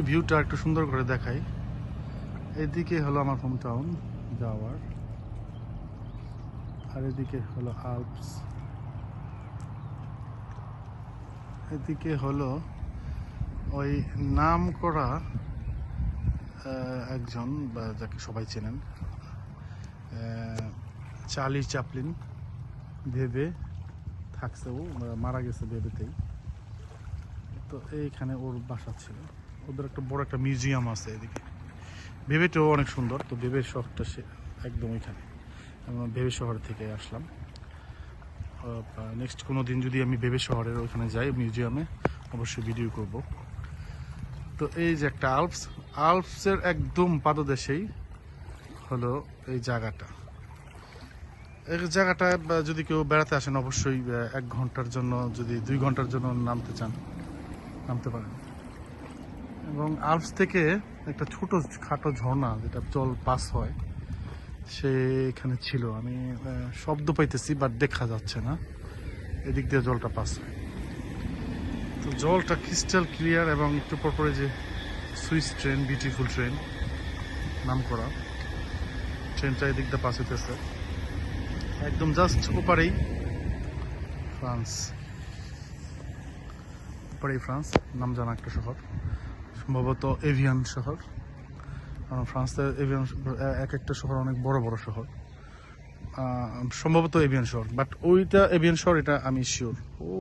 একটু ভিউটা একটু সুন্দর করে দেখাই। এদিকে হলো আমার হোম টাউন যাওয়ার। আর এদিকে হলো আলপস এদিকে হলো ওই নাম করা একজন, বা যাকে সবাই চেনেন চার্লি চাপলিন ভেবে থাকছে ও, মারা গেছে ভেবেতেই। তো এইখানে ওর বাসা ছিল। ওদের একটা বড় একটা মিউজিয়াম আছে এদিকে। ভেবেটাও অনেক সুন্দর, তো ভেবে শহরটা সে একদম ওইখানে। ভেবে শহর থেকে আসলাম। নেক্সট কোনো দিন যদি আমি ভেবে শহরের ওইখানে যাই মিউজিয়ামে, অবশ্যই ভিডিও করব। তো এই যে একটা আলপস, আলপসের একদম পাদদেশেই হলো এই জায়গাটা। এই জায়গাটা যদি কেউ বেড়াতে আসেন, অবশ্যই এক ঘণ্টার জন্য, যদি দুই ঘণ্টার জন্য নামতে চান, নামতে পারেন। এবং আলপস থেকে একটা ছোট খাটো ঝর্ণা যেটা জল পাস হয়, সে এখানে ছিল। আমি শব্দ পাইতেছি বাট দেখা যাচ্ছে না। এদিক দিয়ে জলটা পাস হয়। তো জলটা ক্রিস্টাল ক্লিয়ার এবং একটু পর পরপরে যে সুইস ট্রেন বিউটিফুল ট্রেন নাম করা। ট্রেনটা এদিক দিয়ে পাস হইতেছে। একদম জাস্ট ওপারেই ফ্রান্স। ওপারেই ফ্রান্স নাম জানা একটা শহর। সম্ভবত এভিয়ান শহর। আহ, ফ্রান্সে এভিয়ান এক একটা শহর অনেক বড় বড় শহর। সম্ভবত এভিয়ান শহর বাট ওইটা এভিয়ান শহর এটা আমি শিওর